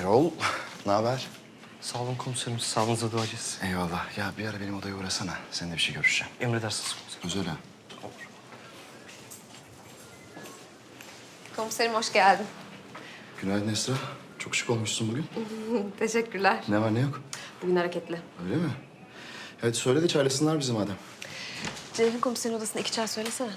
Erol, ne haber? Sağ olun komiserim. Sağlığınıza duacağız. Eyvallah. Ya bir ara benim odaya uğrasana. Seninle bir şey görüşeceğim. Emredersiniz komiserim. Özel ha. Komiserim hoş geldin. Günaydın Esra. Çok şık olmuşsun bugün. Teşekkürler. Ne var ne yok? Bugün hareketli. Öyle mi? Evet söyle de çağırsınlar bizi madem. Ceyhun komiserin odasına iki çay söylesene.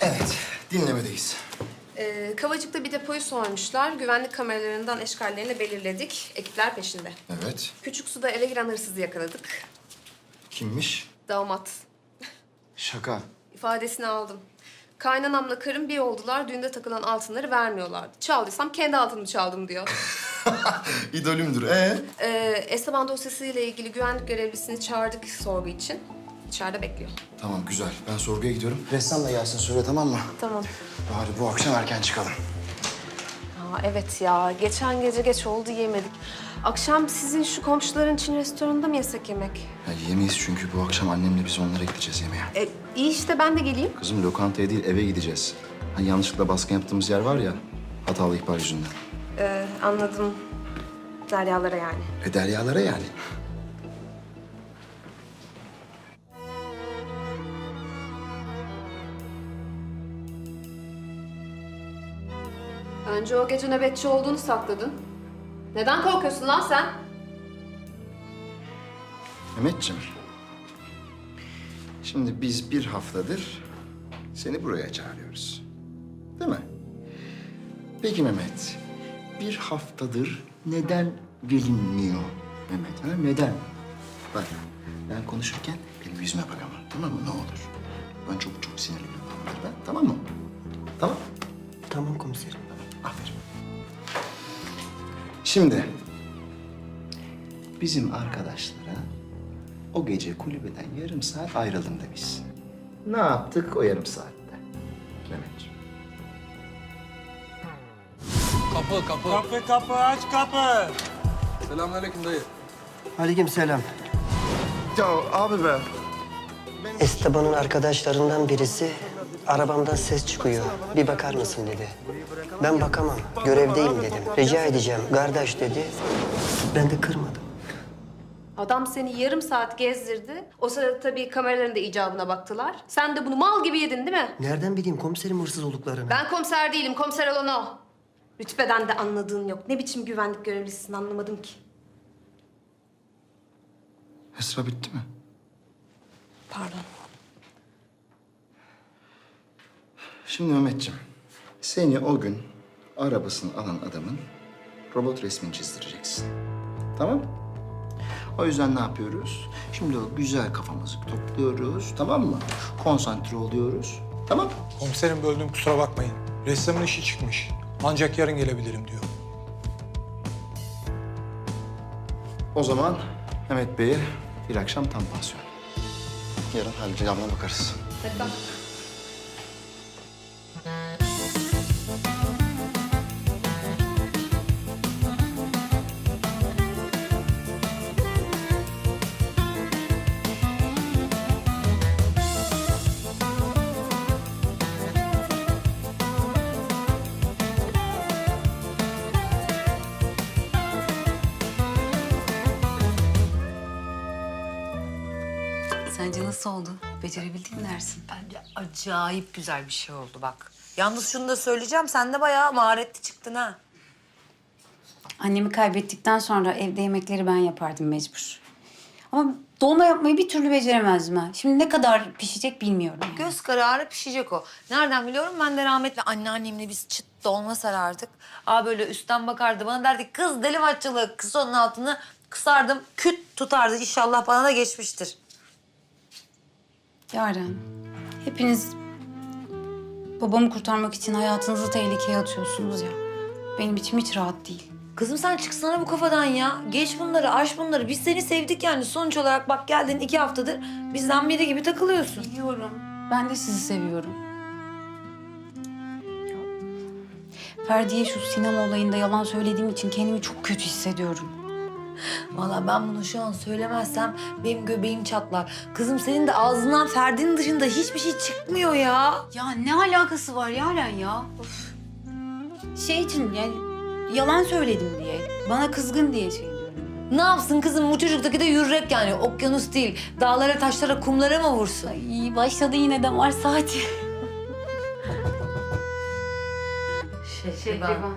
Evet, dinlemedeyiz. Ee, Kavacık'ta bir depoyu soymuşlar. Güvenlik kameralarından eşkallerini belirledik. Ekipler peşinde. Evet. Küçük suda eve giren hırsızı yakaladık. Kimmiş? Damat. Şaka. İfadesini aldım. Kaynanamla karım bir oldular. Düğünde takılan altınları vermiyorlardı. Çaldıysam kendi altınımı çaldım diyor. İdolümdür. Ee? Ee, Esteban dosyasıyla ilgili güvenlik görevlisini çağırdık sorgu için. İçeride bekliyor. Tamam güzel. Ben sorguya gidiyorum. Ressam da gelsin söyle tamam mı? Tamam. Bari bu akşam erken çıkalım. Aa, evet ya. Geçen gece geç oldu yemedik. Akşam sizin şu komşuların Çin restoranında mı yesek yemek? Ya yemeyiz çünkü bu akşam annemle biz onlara gideceğiz yemeğe. E, iyi işte ben de geleyim. Kızım lokantaya değil eve gideceğiz. Hani yanlışlıkla baskın yaptığımız yer var ya. Hatalı ihbar yüzünden. Ee, anladım. Deryalara yani. E deryalara yani. Önce o gece nöbetçi olduğunu sakladın. Neden korkuyorsun lan sen? Mehmetciğim. Şimdi biz bir haftadır seni buraya çağırıyoruz. Değil mi? Peki Mehmet, bir haftadır neden gelinmiyor Mehmet? Ha? Neden? Bak, ben konuşurken benim yüzüme bak ama tamam mı? Ne olur. Ben çok çok sinirliyim. Tamam mı? Tamam. Tamam komiserim. Aferin. Şimdi bizim arkadaşlara o gece kulübeden yarım saat ayrılın demişsin. Ne yaptık o yarım saatte? Mehmetciğim. Kapı kapı. Kapı kapı aç kapı. Selamünaleyküm dayı. Aleyküm selam. Ya abi be. Esteban'ın arkadaşlarından birisi arabamdan ses çıkıyor. Bir bakar mısın dedi. Ben bakamam. Görevdeyim dedim. Rica edeceğim. Kardeş dedi. Ben de kırmadım. Adam seni yarım saat gezdirdi. O sırada tabii kameraların da icabına baktılar. Sen de bunu mal gibi yedin değil mi? Nereden bileyim komiserim hırsız olduklarını? Ben komiser değilim, komiser olan o. Rütbeden de anladığın yok. Ne biçim güvenlik görevlisisin anlamadım ki. Esra bitti mi? Pardon. Şimdi Mehmetciğim, seni o gün arabasını alan adamın robot resmini çizdireceksin. Tamam mı? O yüzden ne yapıyoruz? Şimdi o güzel kafamızı topluyoruz, tamam mı? Konsantre oluyoruz, tamam mı? Komiserim böldüm kusura bakmayın. Ressamın işi çıkmış. Ancak yarın gelebilirim diyor. O zaman Mehmet Bey'e bir akşam tam pansiyon. Yarın Halil abla bakarız. Hadi bak. Sence nasıl oldu? Becerebildin mi dersin? Bence acayip güzel bir şey oldu bak. Yalnız şunu da söyleyeceğim, sen de bayağı maharetli çıktın ha. Annemi kaybettikten sonra evde yemekleri ben yapardım mecbur. Ama dolma yapmayı bir türlü beceremezdim ha. Şimdi ne kadar pişecek bilmiyorum. yani. Göz kararı pişecek o. Nereden biliyorum? Ben de rahmetli anneannemle biz çıt dolma sarardık. Aa böyle üstten bakardı bana derdi ki, kız deli maççılığı. Kız onun altını kısardım, küt tutardı. İnşallah bana da geçmiştir. Yaren, hepiniz babamı kurtarmak için hayatınızı tehlikeye atıyorsunuz ya. Benim içim hiç rahat değil. Kızım sen çıksana bu kafadan ya. Geç bunları, aş bunları. Biz seni sevdik yani. Sonuç olarak bak geldin iki haftadır bizden biri gibi takılıyorsun. Biliyorum. Ben de sizi seviyorum. Ferdi'ye şu sinema olayında yalan söylediğim için kendimi çok kötü hissediyorum. Vallahi ben bunu şu an söylemezsem benim göbeğim çatlar. Kızım senin de ağzından Ferdi'nin dışında hiçbir şey çıkmıyor ya. Ya ne alakası var Yaren ya? Of. şey için yani yalan söyledim diye. Bana kızgın diye şey diyorum. Ne yapsın kızım bu çocuktaki de yürek yani okyanus değil. Dağlara taşlara kumlara mı vursun? Ay başladı yine damar saati. Şehriban.